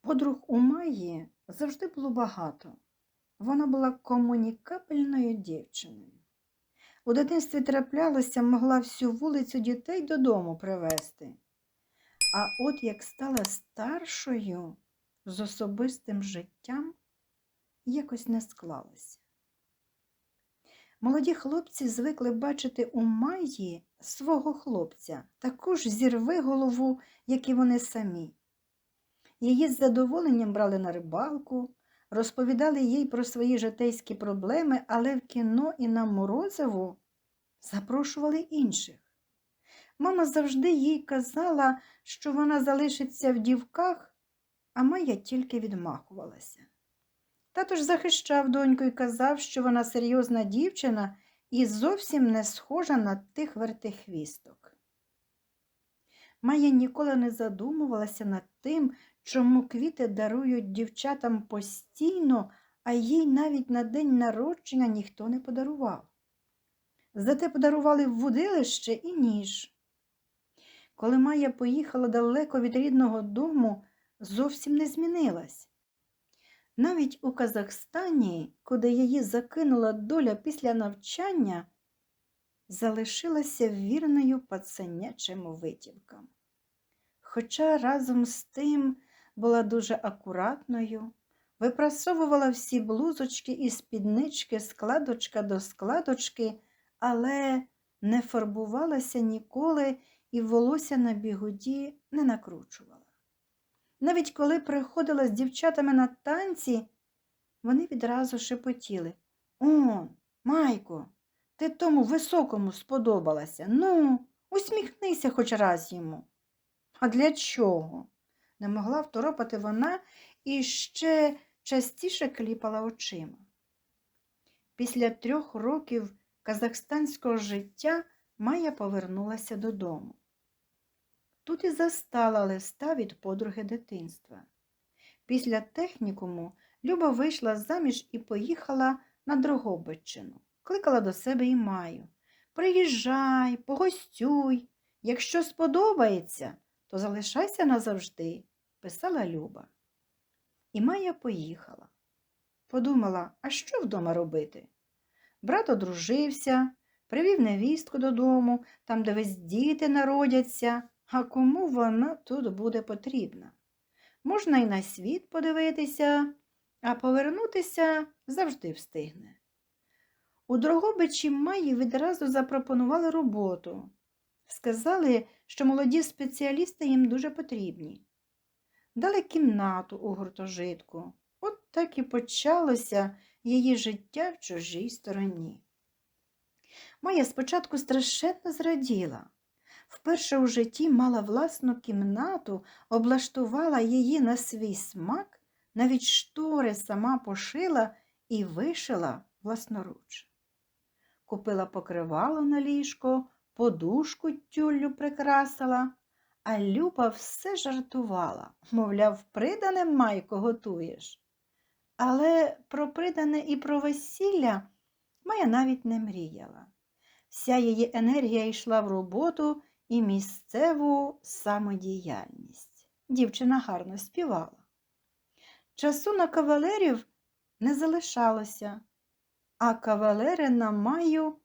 Подруг у Майї завжди було багато. Вона була комунікабельною дівчиною. У дитинстві траплялося, могла всю вулицю дітей додому привезти. А от як стала старшою з особистим життям, якось не склалося. Молоді хлопці звикли бачити у Майї свого хлопця, таку ж зірви голову, як і вони самі. Її з задоволенням брали на рибалку, розповідали їй про свої житейські проблеми, але в кіно і на Морозову запрошували інших. Мама завжди їй казала, що вона залишиться в дівках, а Майя тільки відмахувалася. Тато ж захищав доньку і казав, що вона серйозна дівчина і зовсім не схожа на тих вертихвісток. Майя ніколи не задумувалася над тим, чому квіти дарують дівчатам постійно, а їй навіть на день народження ніхто не подарував. Зате подарували вудилище і ніж. Коли Майя поїхала далеко від рідного дому, зовсім не змінилась. Навіть у Казахстані, куди її закинула доля після навчання, залишилася вірною пацанячим витівкам. Хоча разом з тим була дуже акуратною, випрасовувала всі блузочки і спіднички складочка до складочки, але не фарбувалася ніколи і волосся на бігуді не накручувала. Навіть коли приходила з дівчатами на танці, вони відразу шепотіли Он, Майко, ти тому високому сподобалася. Ну, усміхнися хоч раз йому. А для чого? не могла второпати вона і ще частіше кліпала очима. Після трьох років казахстанського життя Майя повернулася додому. Тут і застала листа від подруги дитинства. Після технікуму Люба вийшла заміж і поїхала на Дрогобиччину. Кликала до себе і Маю. Приїжджай, погостюй. Якщо сподобається, то залишайся назавжди, писала Люба. І Майя поїхала. Подумала, а що вдома робити? Брат одружився, привів невістку додому, там, де весь діти народяться, а кому вона тут буде потрібна? Можна і на світ подивитися, а повернутися завжди встигне. У Дрогобичі Майї відразу запропонували роботу. Сказали, що молоді спеціалісти їм дуже потрібні. Дали кімнату у гуртожитку. От так і почалося її життя в чужій стороні. Майя спочатку страшенно зраділа. Вперше у житті мала власну кімнату, облаштувала її на свій смак, навіть штори сама пошила і вишила власноруч. Купила покривало на ліжко, подушку тюллю прикрасила, а Люба все жартувала, мовляв, придане майко готуєш. Але про придане і про весілля Майя навіть не мріяла. Вся її енергія йшла в роботу і місцеву самодіяльність. Дівчина гарно співала. Часу на кавалерів не залишалося, а кавалери на маю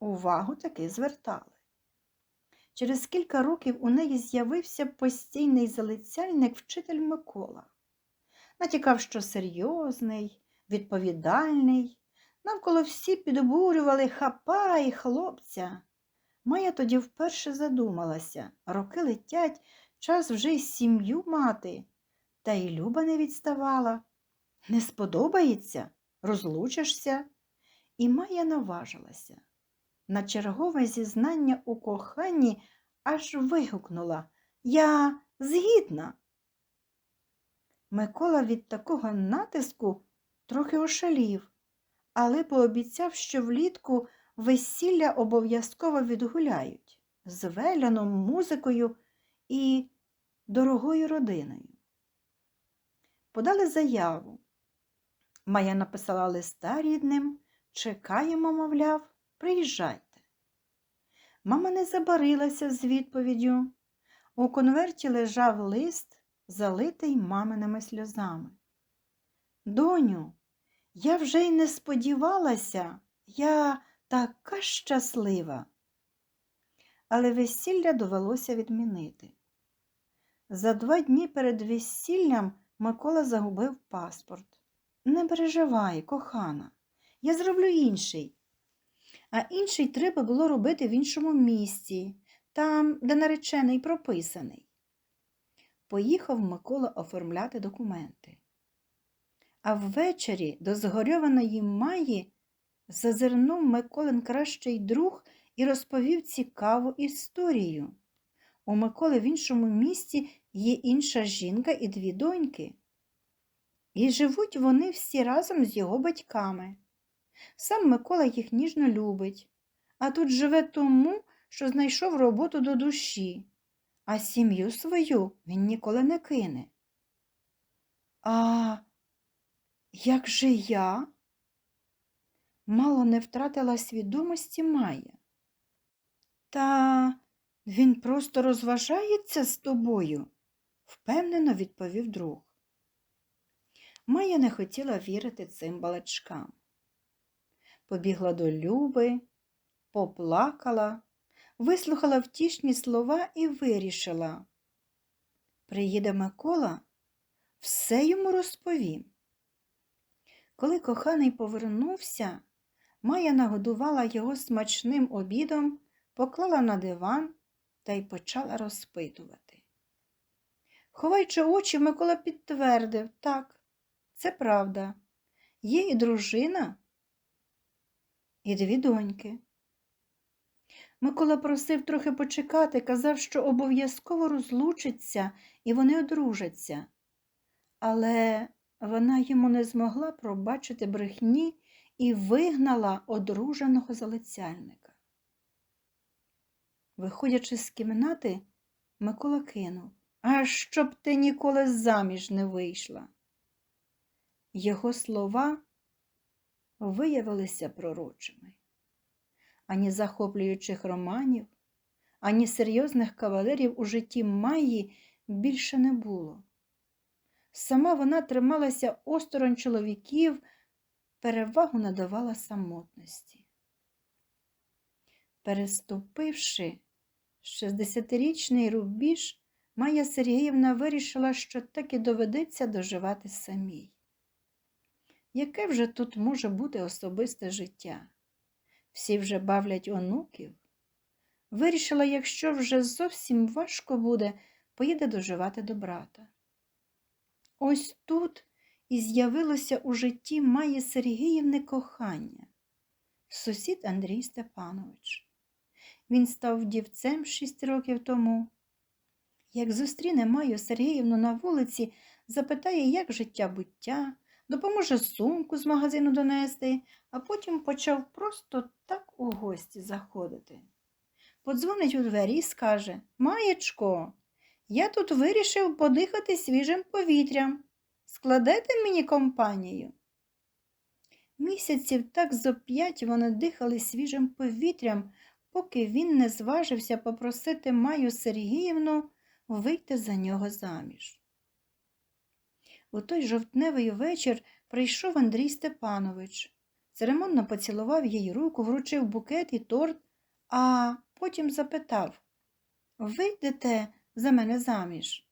увагу таки звертали. Через кілька років у неї з'явився постійний залицяльник вчитель Микола. Натякав, що серйозний, відповідальний, навколо всі підбурювали хапай, хлопця. Майя тоді вперше задумалася, роки летять, час вже й сім'ю мати. Та й Люба не відставала. Не сподобається, розлучишся. І Майя наважилася. На чергове зізнання у коханні аж вигукнула Я згідна. Микола від такого натиску трохи ошалів, але пообіцяв, що влітку весілля обов'язково відгуляють з веляном, музикою і дорогою родиною. Подали заяву. Майя написала листа рідним, чекаємо, мовляв, приїжджайте. Мама не забарилася з відповіддю. У конверті лежав лист залитий маминими сльозами. Доню, я вже й не сподівалася, я така щаслива. Але весілля довелося відмінити. За два дні перед весіллям Микола загубив паспорт. Не переживай, кохана, я зроблю інший. А інший треба було робити в іншому місці, там, де наречений прописаний. Поїхав Микола оформляти документи. А ввечері до згорьованої Маї зазирнув Миколин кращий друг і розповів цікаву історію. У Миколи в іншому місті є інша жінка і дві доньки. І живуть вони всі разом з його батьками. Сам Микола їх ніжно любить, а тут живе тому, що знайшов роботу до душі, а сім'ю свою він ніколи не кине. А як же я? Мало не втратила свідомості Майя. Та він просто розважається з тобою, впевнено відповів друг. Майя не хотіла вірити цим балачкам. Побігла до Люби, поплакала, вислухала втішні слова і вирішила. Приїде Микола, все йому розповім. Коли коханий повернувся, Майя нагодувала його смачним обідом, поклала на диван та й почала розпитувати. Ховаючи очі, Микола підтвердив так, це правда. Є і дружина, і дві доньки. Микола просив трохи почекати, казав, що обов'язково розлучиться і вони одружаться. Але вона йому не змогла пробачити брехні і вигнала одруженого залицяльника. Виходячи з кімнати, Микола кинув А щоб ти ніколи заміж не вийшла. Його слова виявилися пророчими. Ані захоплюючих романів, ані серйозних кавалерів у житті Майї більше не було. Сама вона трималася осторонь чоловіків, перевагу надавала самотності. Переступивши 60-річний рубіж, Майя Сергіївна вирішила, що так і доведеться доживати самій. Яке вже тут може бути особисте життя? Всі вже бавлять онуків. Вирішила, якщо вже зовсім важко буде, поїде доживати до брата. Ось тут і з'явилося у житті Маї Сергіївни кохання, сусід Андрій Степанович. Він став вдівцем шість років тому. Як зустріне Маю Сергіївну на вулиці, запитає, як життя буття, допоможе сумку з магазину донести, а потім почав просто так у гості заходити. Подзвонить у двері і скаже Маєчко, я тут вирішив подихати свіжим повітрям. Складете мені компанію? Місяців так зо п'ять вони дихали свіжим повітрям, поки він не зважився попросити Маю Сергіївну вийти за нього заміж. У той жовтневий вечір прийшов Андрій Степанович. Церемонно поцілував їй руку, вручив букет і торт, а потім запитав Вийдете за мене заміж?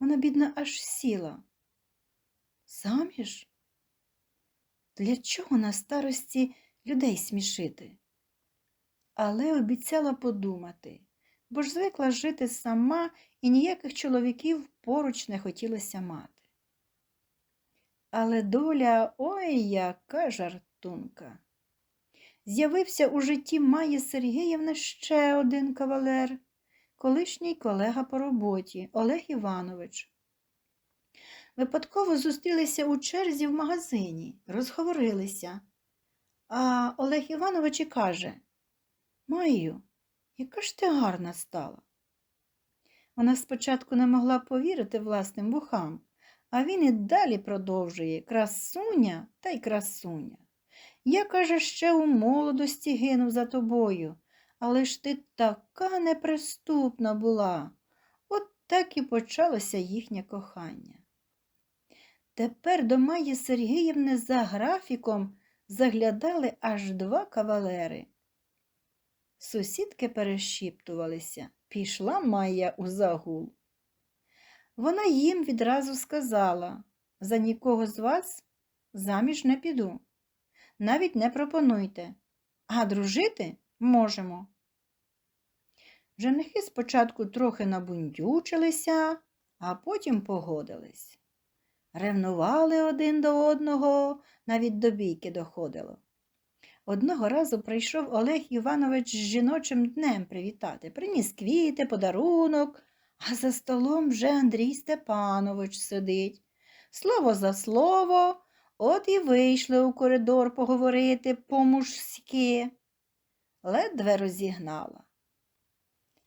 Вона, бідна, аж сіла. Заміж? Для чого на старості людей смішити? Але обіцяла подумати, бо ж звикла жити сама і ніяких чоловіків поруч не хотілося мати. Але доля ой яка жартунка. З'явився у житті Маї Сергіївни ще один кавалер, колишній колега по роботі Олег Іванович. Випадково зустрілися у черзі в магазині, розговорилися. А Олег Іванович і каже Маю, яка ж ти гарна стала. Вона спочатку не могла повірити власним вухам, а він і далі продовжує красуня та й красуня. Я, каже, ще у молодості гинув за тобою, але ж ти така неприступна була. От Так і почалося їхнє кохання. Тепер до Майї Сергіївни за графіком заглядали аж два кавалери. Сусідки перешіптувалися, пішла Майя у загул. Вона їм відразу сказала за нікого з вас заміж не піду. Навіть не пропонуйте, а дружити можемо. Женихи спочатку трохи набундючилися, а потім погодились. Ревнували один до одного, навіть до бійки доходило. Одного разу прийшов Олег Іванович з жіночим днем привітати, приніс квіти, подарунок, а за столом вже Андрій Степанович сидить. Слово за слово, от і вийшли у коридор поговорити по-мужськи. Ледве розігнала.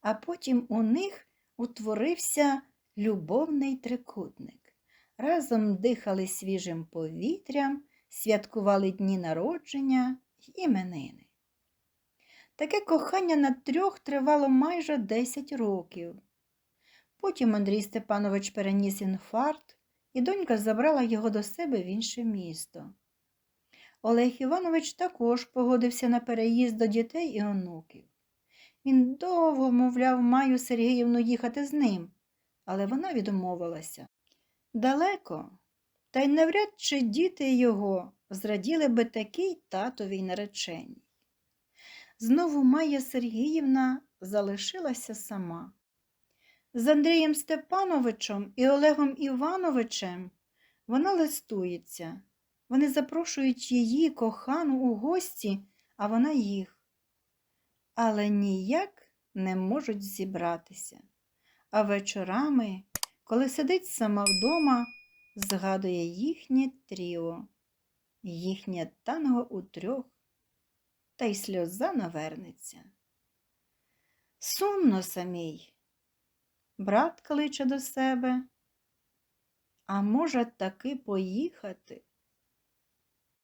А потім у них утворився любовний трикутник. Разом дихали свіжим повітрям, святкували дні народження іменини. Таке кохання на трьох тривало майже 10 років. Потім Андрій Степанович переніс інфаркт, і донька забрала його до себе в інше місто. Олег Іванович також погодився на переїзд до дітей і онуків. Він довго мовляв Маю Сергіївну їхати з ним, але вона відмовилася. Далеко, та й навряд чи діти його зраділи би такій татовій нареченій. Знову Майя Сергіївна залишилася сама. З Андрієм Степановичем і Олегом Івановичем вона листується. Вони запрошують її кохану у гості, а вона їх. Але ніяк не можуть зібратися. А вечорами, коли сидить сама вдома, згадує їхнє тріо, їхнє танго у трьох, та й сльоза навернеться. Сумно самій. Брат кличе до себе. А може таки поїхати?